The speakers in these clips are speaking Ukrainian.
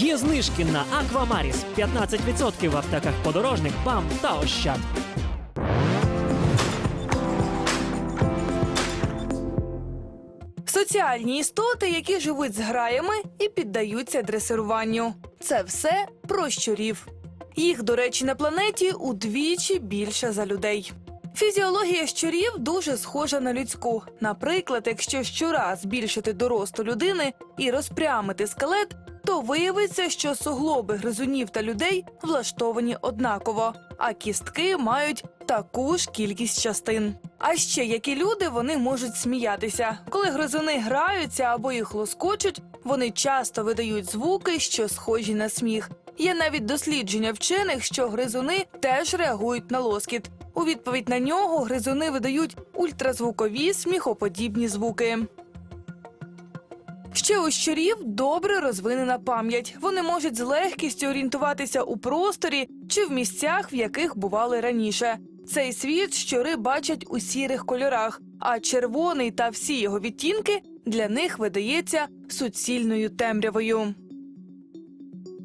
Є знижки на Аквамаріс 15% в аптеках подорожник, БАМ та Ощад. Соціальні істоти, які живуть з граями і піддаються дресируванню. Це все про щурів. Їх, до речі, на планеті удвічі більше за людей. Фізіологія щурів дуже схожа на людську. Наприклад, якщо щура збільшити до росту людини і розпрямити скелет, то виявиться, що суглоби гризунів та людей влаштовані однаково, а кістки мають таку ж кількість частин. А ще як і люди, вони можуть сміятися. Коли гризуни граються або їх лоскочуть, вони часто видають звуки, що схожі на сміх. Є навіть дослідження вчених, що гризуни теж реагують на лоскіт. У відповідь на нього гризуни видають ультразвукові сміхоподібні звуки. Ще у щурів добре розвинена пам'ять. Вони можуть з легкістю орієнтуватися у просторі чи в місцях, в яких бували раніше. Цей світ щури бачать у сірих кольорах, а червоний та всі його відтінки для них видається суцільною темрявою.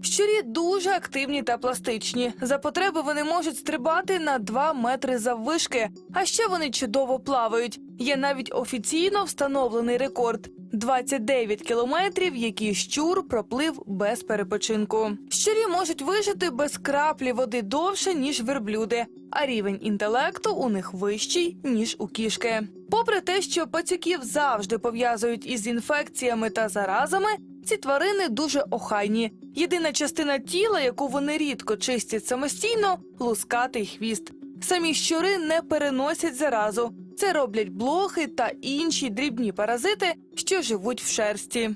Щурі дуже активні та пластичні. За потреби вони можуть стрибати на 2 метри заввишки, а ще вони чудово плавають. Є навіть офіційно встановлений рекорд 29 кілометрів, які щур проплив без перепочинку. Щурі можуть вижити без краплі води довше ніж верблюди, а рівень інтелекту у них вищий ніж у кішки. Попри те, що пацюків завжди пов'язують із інфекціями та заразами, ці тварини дуже охайні. Єдина частина тіла, яку вони рідко чистять самостійно, лускатий хвіст. Самі щури не переносять заразу. Це роблять блохи та інші дрібні паразити, що живуть в шерсті.